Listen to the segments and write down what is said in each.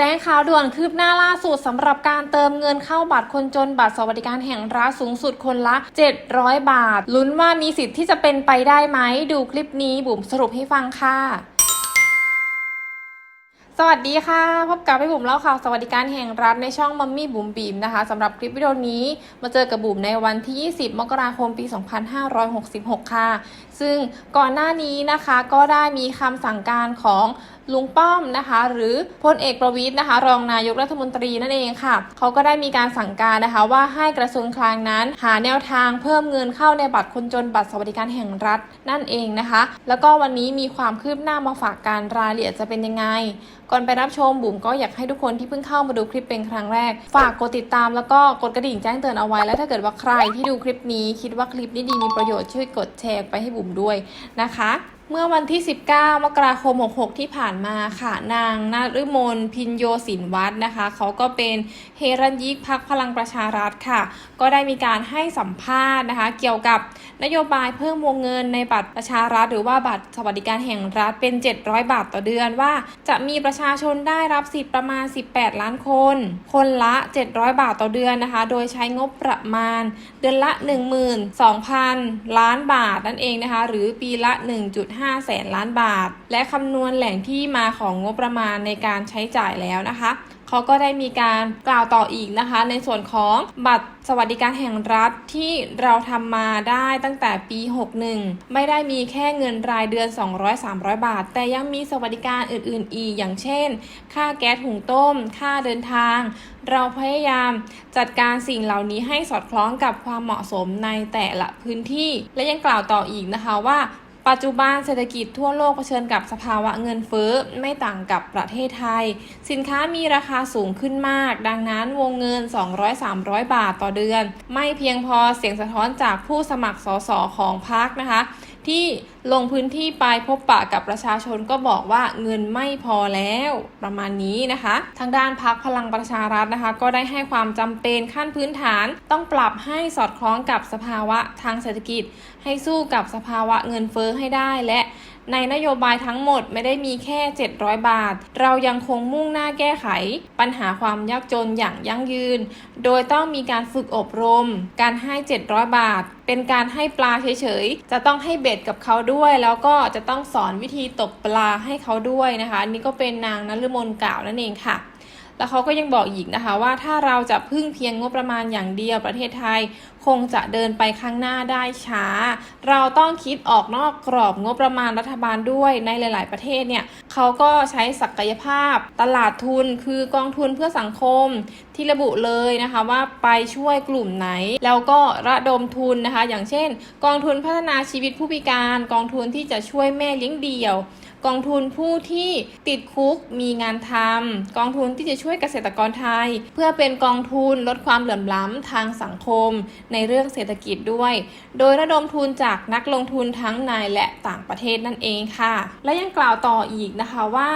แจ้งข่าวด่วนคืบหน้าล่าสุดสำหรับการเติมเงินเข้าบัตรคนจนบัตรสวัสดิการแห่งรัฐสูงสุดคนละ 700 บาท ลุ้นว่ามีสิทธิ์ที่จะเป็นไปได้ไหม ดูคลิปนี้บุ๋มสรุปให้ฟังค่ะ สวัสดีค่ะ พบกับพี่บุ๋มเล่าข่าวสวัสดิการแห่งรัฐในช่องมัมมี่บุ๋มบีมนะคะสำหรับคลิปวิดีโอนี้มาเจอกับบุ๋มในวันที่ 20 มกราคม ปี 2566 ค่ะ ซึ่งก่อนหน้านี้นะคะก็ได้มีคำสั่งการของ ลุงป้อมนะคะ หรือพลเอกประวิทย์นะคะ รองนายกรัฐมนตรีนั่นเองค่ะเขาก็ได้มีการสั่งการนะคะว่าให้กระทรวงคลังนั้น หาแนวทางเพิ่มเงินเข้าในบัตรคนจนบัตรสวัสดิการแห่งรัฐนั่นเองนะคะ แล้วก็วันนี้มีความคืบหน้ามาฝากการรายละเอียดจะเป็นยังไง ก่อนไปรับชมบุ๋มก็อยากให้ทุกคนที่เพิ่งเข้ามาดูคลิปเป็นครั้งแรก ฝากกดติดตามแล้วก็กดกระดิ่งแจ้งเตือนเอาไว้แล้วถ้าเกิดว่าใครที่ดูคลิปนี้คิดว่าคลิปนี้ดีมีประโยชน์ช่วยกดแชร์ไปให้บุ๋มด้วยนะคะ เมื่อวันที่ 19 มกราคม 66 ที่ผ่านมาค่ะ นางนาฤมลพินโยสินวัฒน์นะคะ เขาก็เป็นเฮรัญยิกพักพลังประชารัฐค่ะ ก็ได้มีการให้สัมภาษณ์นะคะ เกี่ยวกับนโยบายเพิ่มวงเงินในบัตรประชารัฐ หรือว่าบัตรสวัสดิการแห่งรัฐเป็น 700 บาทต่อเดือนว่า จะมีประชาชนได้รับสิทธิ์ประมาณ 18 ล้านคน คนละ 700 บาทต่อเดือนนะคะ โดยใช้งบประมาณ เดือนละ 12,000 ล้านบาทนั่นเองนะคะ หรือปีละ 1.5 5แสนล้านบาท และคำนวณแหล่งที่มาของงบประมาณในการใช้จ่ายแล้วนะคะเขาก็ได้มีการกล่าวต่ออีกนะคะ ในส่วนของบัตรสวัสดิการแห่งรัฐที่เราทำมาได้ตั้งแต่ปี 61 ไม่ได้มีแค่เงินรายเดือน 200-300 บาท แต่ยังมีสวัสดิการอื่น ๆ อีก อย่างเช่น ค่าแก๊สหุงต้ม ค่าเดินทาง เราพยายามจัดการสิ่งเหล่านี้ให้สอดคล้องกับความเหมาะสมในแต่ละพื้นที่ และยังกล่าวต่ออีกนะคะว่า ปัจจุบันเศรษฐกิจทั่วโลกเผชิญกับสภาวะเงินเฟ้อไม่ต่างกับประเทศไทย สินค้ามีราคาสูงขึ้นมาก ดังนั้นวงเงิน 200-300 บาทต่อเดือน ไม่เพียงพอเสียงสะท้อนจากผู้สมัครสสของพรรคนะคะ ที่ลงพื้นที่ไปพบปะกับประชาชนก็บอกว่าเงินไม่พอแล้วประมาณนี้นะคะ ทางด้านพักพลังประชารัฐนะคะ ก็ได้ให้ความจำเป็นขั้นพื้นฐาน ต้องปรับให้สอดคล้องกับสภาวะทางเศรษฐกิจ ให้สู้กับสภาวะเงินเฟ้อให้ได้และ ในนโยบายทั้งหมดไม่ได้มีแค่ 700 บาท เรายังคงมุ่งหน้าแก้ไข ปัญหาความยากจนอย่างยั่งยืน โดยต้องมีการฝึกอบรม การให้ 700 บาท เป็นการให้ปลาเฉยๆ จะต้องให้เบ็ดกับเขาด้วย แล้วก็จะต้องสอนวิธีตกปลาให้เขาด้วยนะคะอันนี่ก็เป็นนางนฤมลกล่าวนั่นเองค่ะ แล้วเขาก็ยังบอกอีกนะคะว่าถ้าเราจะพึ่งเพียงงบประมาณอย่างเดียวประเทศไทย คงจะเดินไปข้างหน้าได้ช้า เราต้องคิดออกนอกกรอบงบประมาณรัฐบาลด้วยในหลาย ๆ ประเทศเนี่ยเขาก็ใช้ศักยภาพ ตลาดทุนคือกองทุนเพื่อสังคมที่ระบุเลยนะคะว่าไปช่วยกลุ่มไหน แล้วก็ระดมทุนนะคะ อย่างเช่น กองทุนพัฒนาชีวิตผู้พิการ กองทุนที่จะช่วยแม่เลี้ยงเดี่ยว กองทุนผู้ที่ติดคุกมีงานทำกองทุนที่จะช่วยเกษตรกรไทย เพื่อเป็นกองทุนลดความเหลื่อมล้ำทางสังคม ในเรื่องเศรษฐกิจด้วย โดยระดมทุนจากนักลงทุนทั้งในและต่างประเทศนั่นเองค่ะ และยังกล่าวต่ออีกนะคะว่า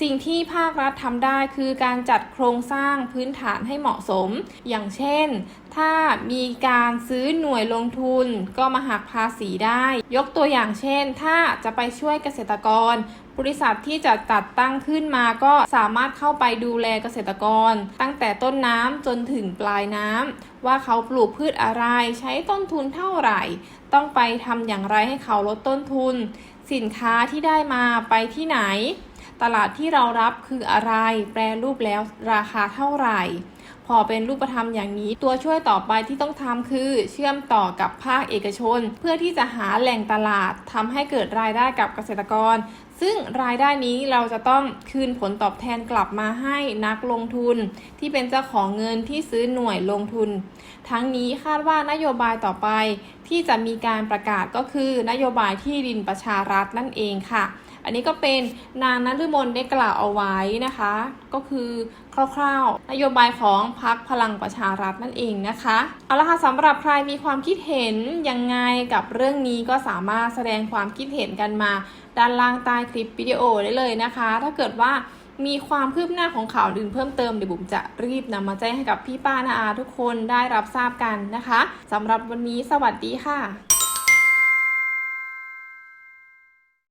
สิ่งที่ภาครัฐทำได้คือการจัดโครงสร้างพื้นฐานให้เหมาะสม อย่างเช่น ถ้ามีการซื้อหน่วยลงทุนก็มาหักภาษีได้ ยกตัวอย่างเช่น ถ้าจะไปช่วยเกษตรกร บริษัทที่จะจัดตั้งขึ้นมาก็สามารถเข้าไปดูแลเกษตรกร ตั้งแต่ต้นน้ำจนถึงปลายน้ำว่าเขาปลูกพืชอะไร ใช้ต้นทุนเท่าไหร่ ต้องไปทำอย่างไรให้เขาลดต้นทุน สินค้าที่ได้มาไปที่ไหน ตลาดที่เรารับคืออะไร แปรรูปแล้วราคาเท่าไหร่ พอเป็นรูปธรรมอย่างนี้ ตัวช่วยต่อไปที่ต้องทำคือ เชื่อมต่อกับภาคเอกชน เพื่อที่จะหาแหล่งตลาดทำให้เกิดรายได้กับเกษตรกร ซึ่งรายได้นี้เราจะต้องคืนผลตอบแทนกลับมาให้นักลงทุน ที่เป็นเจ้าของเงินที่ซื้อหน่วยลงทุน ทั้งนี้คาดว่านโยบายต่อไป ที่จะมีการประกาศก็คือนโยบายที่ดินประชารัฐนั่นเองค่ะ อันนี้ก็เป็นนางนฤมลได้กล่าวเอาไว้นะคะ ก็คือคร่าวๆ นโยบายของพรรคพลังประชารัฐนั่นเองนะคะ เอาละค่ะสำหรับใครมีความคิดเห็นยังไงกับเรื่องนี้ก็สามารถแสดงความคิดเห็นกันมา ด้านล่างใต้คลิปวิดีโอได้เลยนะคะ ถ้าเกิดว่ามีความคืบหน้าของข่าวอื่นเพิ่มเติมเดี๋ยวบุ๋มจะรีบนำมาแจ้งให้กับพี่ป้านาอาทุกคนได้รับทราบกันนะคะสำหรับวันนี้สวัสดีค่ะ